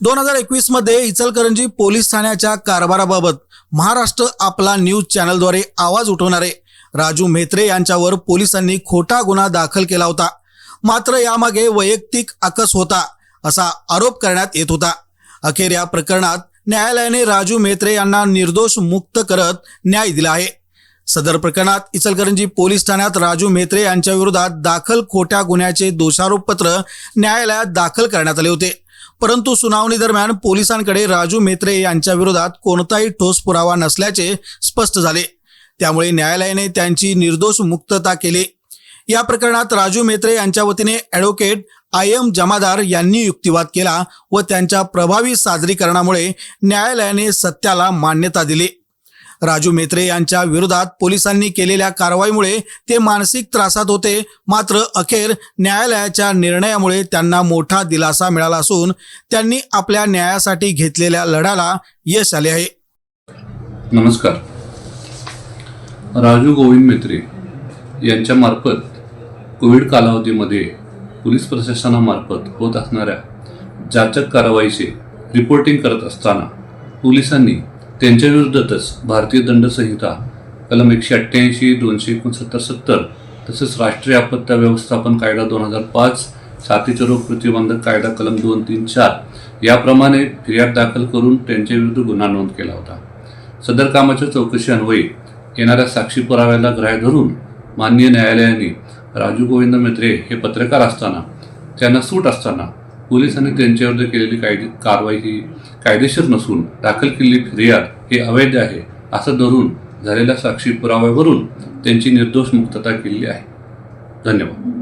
दोन हजार एकवीसमध्ये इचलकरंजी पोलीस ठाण्याच्या कारभाराबाबत महाराष्ट्र आपला न्यूज चॅनलद्वारे आवाज उठवणारे राजू म्हेत्रे यांच्यावर पोलिसांनी खोटा गुन्हा दाखल केला होता. मात्र यामागे वैयक्तिक आकस होता असा आरोप करण्यात येत होता. अखेर या प्रकरणात न्यायालयाने राजू म्हेत्रे यांना निर्दोष मुक्त करत न्याय दिला आहे. सदर प्रकरणात इचलकरंजी पोलीस ठाण्यात राजू म्हेत्रे यांच्या विरोधात दाखल खोट्या गुन्ह्याचे दोषारोपपत्र न्यायालयात दाखल करण्यात आले होते. परंतु सुनावणी दरम्यान पोलिसांकडे राजू मेत्रे यांच्या विरोधात कोणताही ठोस पुरावा नसल्याचे स्पष्ट झाले. त्यामुळे न्यायालयाने त्यांची निर्दोष मुक्तता केली. या प्रकरणात राजू मेत्रे यांच्या वतीने ॲडव्होकेट आय एम जमादार यांनी युक्तिवाद केला व त्यांच्या प्रभावी सादरीकरणामुळे न्यायालयाने सत्याला मान्यता दिली. राजू मेत्रे यांच्या विरोधात पोलिसांनी केलेल्या कारवाईमुळे ते मानसिक त्रासात होते. मात्र अखेर न्यायालयाच्या निर्णयामुळे त्यांना मोठा दिलासा मिळाला असून त्यांनी आपल्या न्यायासाठी घेतलेल्या लढ्याला यश आले आहे. नमस्कार. राजू गोविंद मेत्रे यांच्यामार्फत कोविड कालावधीमध्ये पोलीस प्रशासनामार्फत होत असणाऱ्या जाचक कारवाईचे रिपोर्टिंग करत असताना पोलिसांनी त्यांच्याविरुद्धच भारतीय दंड संहिता कलम एकशे अठ्ठ्याऐंशी दोनशे एकोणसत्तर सत्तर तसेच राष्ट्रीय आपत्ती व्यवस्थापन कायदा दोन हजार पाच साथीचे रोग प्रतिबंधक कायदा कलम दोन तीन चार याप्रमाणे फिर्याद दाखल करून त्यांच्याविरुद्ध गुन्हा नोंद केला होता. सदर कामाच्या चौकशी अन्वये येणाऱ्या साक्षी पुराव्याला ग्राह्य धरून माननीय न्यायालयाने राजू गोविंद मेत्रे हे पत्रकार असताना त्यांना सूट असताना पोलिसांनी त्यांच्यावर केलेली कायदे कारवाई ही कायदेशीर नसून दाखल केलेली फिर्याद हे अवैध आहे असं धरून झालेल्या साक्षी पुराव्यावरून त्यांची निर्दोष मुक्तता केली आहे. धन्यवाद.